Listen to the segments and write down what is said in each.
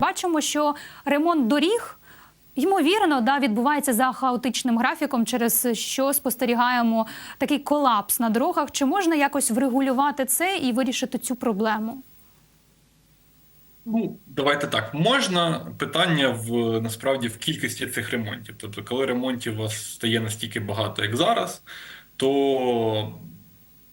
Бачимо, що ремонт доріг. Ймовірно, да, відбувається за хаотичним графіком, через що спостерігаємо такий колапс на дорогах. Чи можна якось врегулювати це і вирішити цю проблему? Ну, давайте так. Можна питання в насправді в кількості цих ремонтів. Тобто, коли ремонтів у вас стає настільки багато, як зараз, то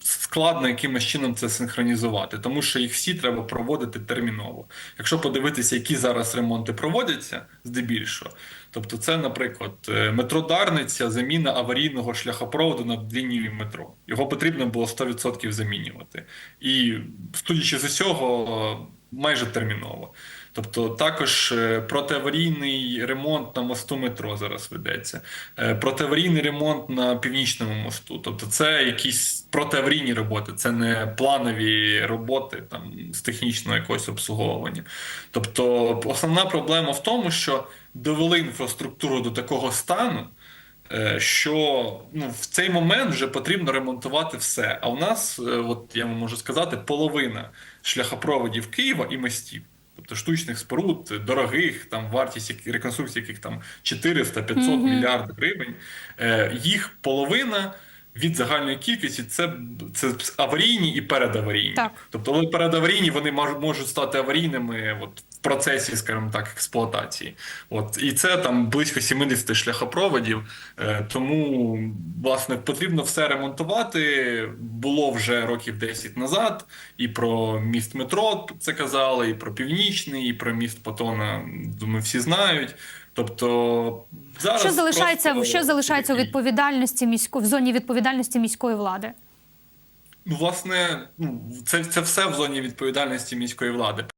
складно якимось чином це синхронізувати, тому що їх всі треба проводити терміново. Якщо подивитися, які зараз ремонти проводяться, здебільшого, тобто це, наприклад, е, метро Дарниця, заміна аварійного шляхопроводу над лінією метро. Його потрібно було 100% замінювати. І, судячи з усього, майже терміново. Тобто також е, протиаварійний ремонт на мосту метро зараз ведеться, Е, протиаварійний ремонт на північному мосту. Тобто, це якісь протиаварійні роботи, це не планові роботи там з технічного якогось обслуговування. Тобто, основна проблема в тому, що довели інфраструктуру до такого стану. Е, Що ну в цей момент вже потрібно ремонтувати все. А у нас, е, от я вам можу сказати, половина шляхопроводів Києва і мостів. Тобто штучних споруд, дорогих, там вартість реконструкції, яких там 400-500 Мгм. мільярдів гривень, е, їх половина від загальної кількості це, це аварійні і передаварійні. Так. Тобто, але передаварійні вони мож- можуть стати аварійними от, в процесі, скажімо так, експлуатації. От, і це там близько 70 шляхопроводів. Е, тому, власне, потрібно все ремонтувати. Було вже років 10 назад. І про міст метро це казали, і про північний, і про міст Патона. Думаю, всі знають. Тобто зараз Що залишається, просто що залишається у відповідальності місько в зоні відповідальності міської влади? Ну, власне, ну це, це все в зоні відповідальності міської влади.